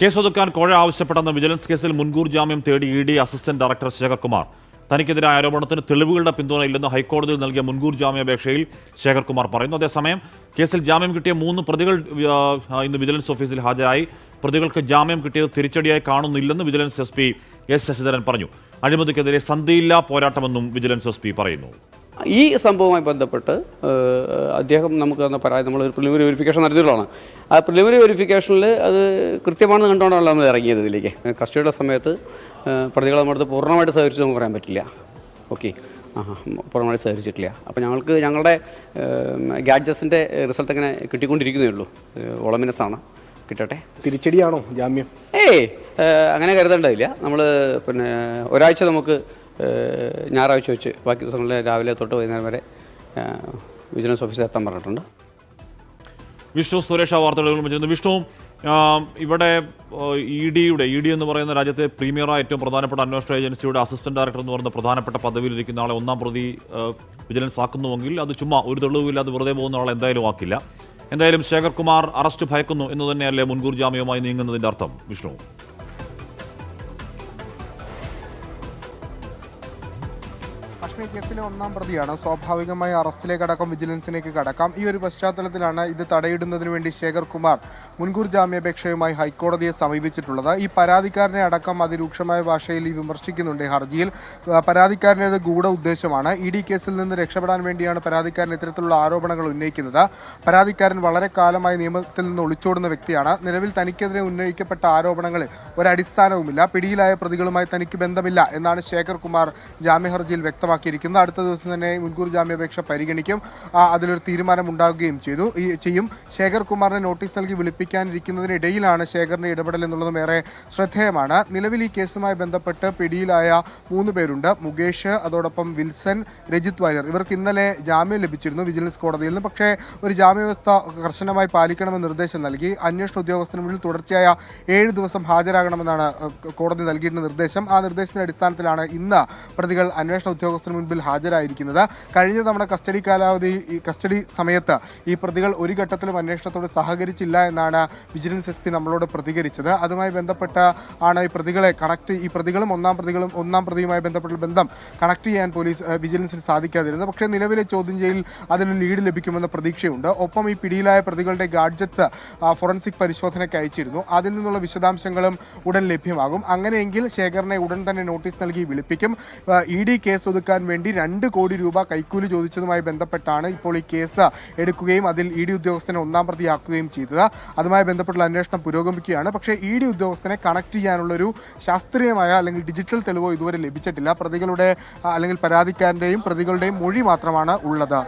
കേസൊതുക്കാൻ കോഴ ആവശ്യപ്പെട്ടെന്ന വിജിലൻസ് കേസിൽ മുൻകൂർ ജാമ്യം തേടി E D assistant director Shekhar Kumar. തനിക്കെതിരായ ആരോപണത്തിന് തെളിവുകളുടെ പിന്തുണയില്ലെന്ന് ഹൈക്കോടതിയിൽ നൽകിയ മുൻകൂർ ജാമ്യാപേക്ഷയിൽ ശേഖർകുമാർ പറയുന്നു. അതേസമയം കേസിൽ ജാമ്യം കിട്ടിയ മൂന്ന് പ്രതികൾ ഇന്ന് വിജിലൻസ് ഓഫീസിൽ ഹാജരായി. പ്രതികൾക്ക് ജാമ്യം കിട്ടിയത് തിരിച്ചടിയായി കാണുന്നില്ലെന്ന് vigilance S P S Sasidharan പറഞ്ഞു. അഴിമതിക്കെതിരെ സന്ധിയില്ലാ പോരാട്ടമെന്നും വിജിലൻസ് എസ് പറയുന്നു. ഈ സംഭവവുമായി ബന്ധപ്പെട്ട് അദ്ദേഹം നമുക്ക് തന്ന പരാതി നമ്മൾ ഒരു പ്രിലിമിനറി വെരിഫിക്കേഷൻ നടത്തിയിട്ടുള്ളതാണ്. ആ പ്രിലിമിനറി വെരിഫിക്കേഷനിൽ അത് കൃത്യമാണെന്ന് കണ്ടുകൊണ്ടാണല്ലോ നമ്മൾ ഇറങ്ങിയത് ഇതിലേക്ക്. കസ്റ്റഡിയുടെ സമയത്ത് പ്രതികളെ നമ്മുടെ പൂർണമായിട്ട് സഹകരിച്ചു നമുക്ക് പറയാൻ പറ്റില്ല. ഓക്കെ. ആ പൂർണമായിട്ട് സഹകരിച്ചിട്ടില്ല. അപ്പോൾ ഞങ്ങൾക്ക് ഞങ്ങളുടെ ഗാഡ്ജസിന്റെ റിസൾട്ട് ഇങ്ങനെ കിട്ടിക്കൊണ്ടിരിക്കുന്നേ ഉള്ളൂ. ഒളമിനസാണ് കിട്ടട്ടെ? തിരിച്ചടിയാണോ ജാമ്യം? ഏയ് അങ്ങനെ കരുതേണ്ടതില്ല. നമ്മൾ പിന്നെ ഒരാഴ്ച നമുക്ക് ഞായറാഴ്ച വെച്ച് ബാക്കി ദിവസങ്ങളിൽ രാവിലെ തൊട്ട് വൈകുന്നേരം വരെ വിജിലൻസ് ഓഫീസിൽ എത്താൻ പറഞ്ഞിട്ടുണ്ട്. വിഷ്ണു സുരേഷ വാർത്തകളും വെച്ചിരുന്നു വിഷ്ണു ഇവിടെ ഇ ഡിയുടെ ഇ ഡി എന്ന് പറയുന്ന രാജ്യത്തെ പ്രീമിയറായ ഏറ്റവും പ്രധാനപ്പെട്ട അന്വേഷണ ഏജൻസിയുടെ അസിസ്റ്റന്റ് ഡയറക്ടർ എന്ന് പറയുന്ന പ്രധാനപ്പെട്ട പദവിയിലിരിക്കുന്ന ആളെ ഒന്നാം പ്രതി വിജിലൻസ് ആക്കുന്നുവെങ്കിൽ അത് ചുമ്മാ ഒരു തെളിവില്ലാതെ വെറുതെ പോകുന്ന ആളെ എന്തായാലും ആക്കില്ല. എന്തായാലും ശേഖർ കുമാർ അറസ്റ്റ് ഭയക്കുന്നു എന്ന് തന്നെയല്ലേ മുൻകൂർ ജാമ്യവുമായി നീങ്ങുന്നതിന്റെ അർത്ഥം വിഷ്ണു? കാശ്മീർ കേസിലെ ഒന്നാം പ്രതിയാണ്. സ്വാഭാവികമായി അറസ്റ്റിലേക്ക് അടക്കം വിജിലൻസിലേക്ക് കടക്കാം. ഈ ഒരു പശ്ചാത്തലത്തിലാണ് ഇത് തടയിടുന്നതിന് വേണ്ടി ശേഖർ കുമാർ മുൻകൂർ ജാമ്യാപേക്ഷയുമായി ഹൈക്കോടതിയെ സമീപിച്ചിട്ടുള്ളത്. ഈ പരാതിക്കാരനെ അടക്കം അതിരൂക്ഷമായ ഭാഷയിൽ വിമർശിക്കുന്നുണ്ട് ഹർജിയിൽ. പരാതിക്കാരനെ ഗൂഢ ഉദ്ദേശമാണ്. ഇ ഡി കേസിൽ നിന്ന് രക്ഷപ്പെടാൻ വേണ്ടിയാണ് പരാതിക്കാരൻ ഇത്തരത്തിലുള്ള ആരോപണങ്ങൾ ഉന്നയിക്കുന്നത്. പരാതിക്കാരൻ വളരെ കാലമായി നിയമത്തിൽ നിന്ന് ഒളിച്ചോടുന്ന വ്യക്തിയാണ്. നിലവിൽ തനിക്കെതിരെ ഉന്നയിക്കപ്പെട്ട ആരോപണങ്ങളിൽ ഒരടിസ്ഥാനവുമില്ല. പിടിയിലായ പ്രതികളുമായി തനിക്ക് ബന്ധമില്ല എന്നാണ് ശേഖർ കുമാർ ജാമ്യ ഹർജിയിൽ വ്യക്തമാക്കിയിരിക്കുന്നത് അടുത്ത ദിവസം തന്നെ മുൻകൂർ ജാമ്യാപേക്ഷ പരിഗണിക്കും. അതിലൊരു തീരുമാനം ഉണ്ടാവുകയും ചെയ്തു. ഈ ചെയ്യും. ശേഖർ കുമാറിനെ നോട്ടീസ് നൽകി വിളിപ്പിക്കാനിരിക്കുന്നതിനിടയിലാണ് ശേഖറിന്റെ ഇടപെടൽ എന്നുള്ളതും ഏറെ ശ്രദ്ധേയമാണ്. നിലവിൽ ഈ കേസുമായി ബന്ധപ്പെട്ട് പിടിയിലായ മൂന്ന് പേരുണ്ട്. മുകേഷ് അതോടൊപ്പം വിൽസൺ രജിത് വാര്യർ. ഇവർക്ക് ഇന്നലെ ജാമ്യം ലഭിച്ചിരുന്നു വിജിലൻസ് കോടതിയിൽ നിന്ന്. പക്ഷേ ഒരു ജാമ്യവ്യവസ്ഥ കർശനമായി പാലിക്കണമെന്ന് നിർദ്ദേശം നൽകി. അന്വേഷണ ഉദ്യോഗസ്ഥന് മുന്നിൽ തുടർച്ചയായ ഏഴ് ദിവസം ഹാജരാകണമെന്നാണ് കോടതി നൽകിയിട്ടുള്ള നിർദ്ദേശം. ആ നിർദ്ദേശത്തിന്റെ അടിസ്ഥാനത്തിലാണ് ഇന്ന് പ്രതികൾ അന്വേഷണ ഉദ്യോഗസ്ഥന് മുൻപിൽ ഹാജരായിരിക്കുന്നത്. കഴിഞ്ഞ തവണ കസ്റ്റഡി കാലാവധി കസ്റ്റഡി സമയത്ത് ഈ പ്രതികൾ ഒരു ഘട്ടത്തിലും അന്വേഷണത്തോട് സഹകരിച്ചില്ല എന്നാണ് വിജിലൻസ് എസ് പി നമ്മളോട് പ്രതികരിച്ചത്. അതുമായി ബന്ധപ്പെട്ട് ആണ് ഈ പ്രതികളെ കണക്ട് ഈ പ്രതികളും ഒന്നാം പ്രതികളും ഒന്നാം പ്രതിയുമായി ബന്ധപ്പെട്ട ബന്ധം കണക്ട് ചെയ്യാൻ പോലീസ് വിജിലൻസിന് സാധിക്കാതിരുന്നത്. പക്ഷേ നിലവിലെ ചോദ്യം ചെയ്യൽ അതിന് ലീഡ് ലഭിക്കുമെന്ന പ്രതീക്ഷയുണ്ട്. ഒപ്പം ഈ പിടിയിലായ പ്രതികളുടെ ഗാഡ്ജറ്റ്സ് ഫോറൻസിക് പരിശോധനയ്ക്ക് അയച്ചിരുന്നു. അതിൽ നിന്നുള്ള വിശദാംശങ്ങളും ഉടൻ ലഭ്യമാകും. അങ്ങനെയെങ്കിൽ ശേഖറിനെ ഉടൻ തന്നെ നോട്ടീസ് നൽകി വിളിപ്പിക്കും. ഇ ഡി കേസ് ഒതുക്കാൻ വേണ്ടി രണ്ട് കോടി രൂപ കൈക്കൂലി ചോദിച്ചതുമായി ബന്ധപ്പെട്ടാണ് ഇപ്പോൾ ഈ കേസ് എടുക്കുകയും അതിൽ ഇ ഡി ഉദ്യോഗസ്ഥനെ ഒന്നാം പ്രതിയാക്കുകയും ചെയ്തത്. അതുമായി ബന്ധപ്പെട്ടുള്ള അന്വേഷണം പുരോഗമിക്കുകയാണ്. പക്ഷേ ഇ ഡി ഉദ്യോഗസ്ഥനെ കണക്ട് ചെയ്യാനുള്ളൊരു ശാസ്ത്രീയമായ അല്ലെങ്കിൽ ഡിജിറ്റൽ തെളിവോ ഇതുവരെ ലഭിച്ചിട്ടില്ല. പ്രതികളുടെ അല്ലെങ്കിൽ പരാതിക്കാരന്റെയും പ്രതികളുടെയും മൊഴി മാത്രമാണ് ഉള്ളത്.